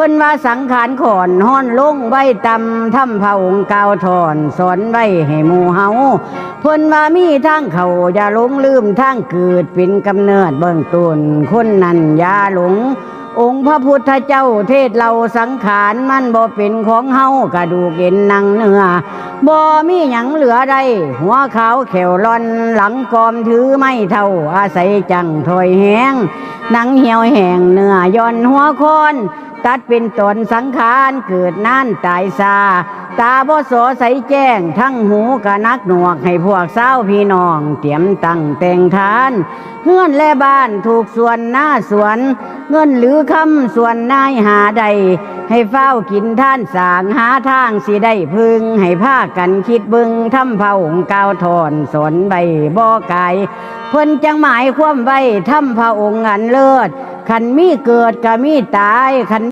พิ่นว่าสังขารขอนห้อนลงไว้ตำทำพระองกาวถอนสอนไว้ให้หมู่เฮาเพิ่นว่ามีทางเขาอย่าหลงลืมทางเกิดเป็นกำเนิดเบื้องต้นคนนั้นอย่าหลง องค์พระพุทธเจ้าเทศเราสังขารมันบ่เป็นของเฮากระดูกเอ็นหนังเนื้อบ่มีหยังเหลือใดหัวขาวแขวร่อนหลังกอมถือไม่เท่าอาศัยจังถอยแหงหนังเหี่ยวแห้งเนื้อย่อนหัวคอนตัดเป็นตนสังขารเกิดนานตายซา ตาบ่สอใสแจ้ง ทั้งหูกะนักหนวกให้พวกสาพี่น้อง เตรียมตั้งแต่งทานเฮือนและบ้านถูกส่วนหน้าสวน เงินหรือคำส่วนนายหาใด ให้เฝ้ากินท่านสางหาทางสิได้พึง ให้ผ้ากันคิดบึงทำเผาองกาวถอนสนใบบ่อกายเพิ่นจังหมายความไว้ทำพระองค์อันเลิศขันมีเกิดก็มีตายขัน